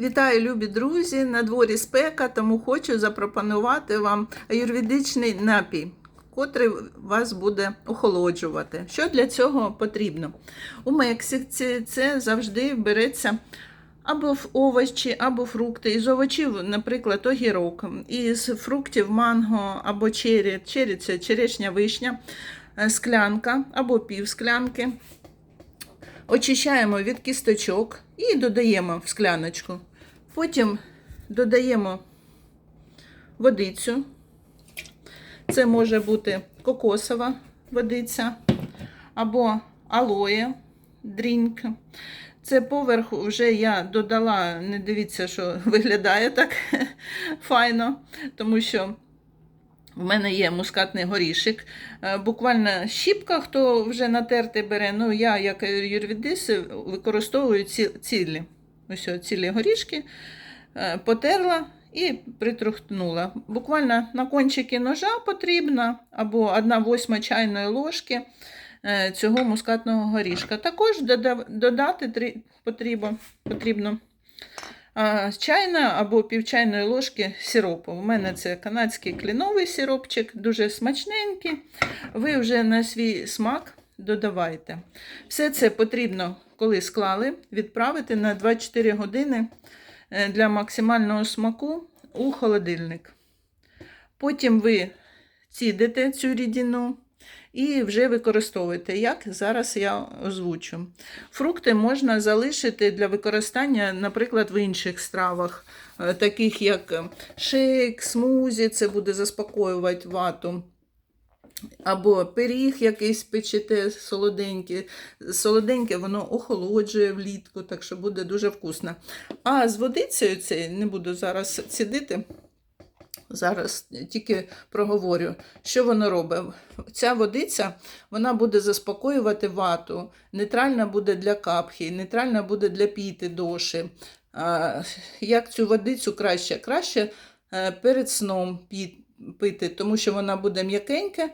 Вітаю, любі друзі! На дворі спека, тому хочу запропонувати вам аюрведичний напій, котрий вас буде охолоджувати. Що для цього потрібно? У Мексиці це завжди береться або овочі, або фрукти. Із овочів, наприклад, огірок, із фруктів манго або чері. Чері це черешня вишня, е, склянка або півсклянки. Очищаємо від кісточок і додаємо в скляночку. Потім додаємо водицю. Це може бути кокосова водиця або алоє дрінк. Це поверху вже я додала, не дивіться, що виглядає так файно, тому що в мене є мускатний горішик. Е, Буквально щіпка, хто вже натертий бере. Ну, я, як юрвідис, використовую ці, цілі. Ось цілі горішки, е, потерла і притрухнула. Буквально на кончики ножа потрібно, або 1 восьма чайної ложки е, цього мускатного горішка. Також додати потрібно, потрібно чайна або півчайної ложки сиропу. У мене це канадський кліновий сиропчик, дуже смачненький. Ви вже на свій смак додавайте. Все це потрібно, коли склали, відправити на 24 години е, для максимального смаку у холодильник. Потім ви цідите цю рідину і вже використовуєте, як зараз я озвучу. Фрукти можна залишити для використання, наприклад, в інших стравах, е, таких як е, шейк, смузі, це буде заспокоювати вату. Або пиріг якийсь печете солоденький. Солоденьке воно охолоджує влітку, так що буде дуже вкусно. А з водицею це не буду зараз цідити. Зараз тільки проговорю, що воно робить. Ця водиця вона буде заспокоювати вату, нейтральна буде для капхи, нейтральна буде для піти доші. Як цю водицю краще? Краще е, перед сном пити, тому що вона буде м'якенька,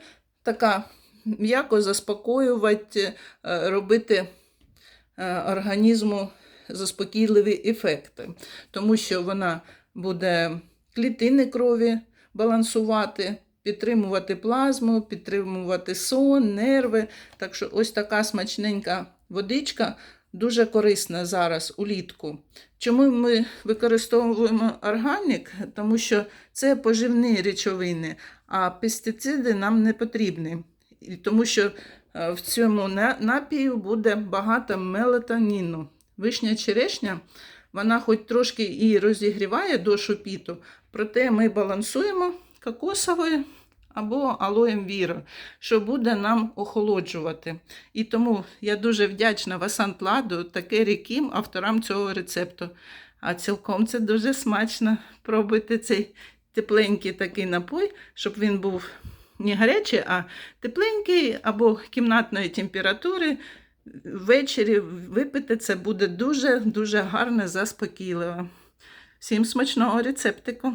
така м'яко заспокоювати, е, робити е, організму заспокійливі ефекти, тому що вона буде клітини крові балансувати, підтримувати плазму, підтримувати сон, нерви. Так що ось така смачненька водичка дуже корисна зараз улітку. Чому ми використовуємо органік? Тому що це поживні речовини, а пестициди нам не потрібні. Тому що е, в цьому напію буде багато мелатоніну. Вишня черешня, вона хоч трошки і розігріває дошу піту, проте ми балансуємо кокосовою або алоєм віра, що буде нам охолоджувати. І тому я дуже вдячна Васант Ладу та Кері авторам цього рецепту. А цілком це дуже смачно. Пробуйте цей тепленький такий напой, щоб він був не гарячий, а тепленький або кімнатної температури. Ввечері випити це буде дуже-дуже гарне, заспокійливо. Всім смачного рецептику!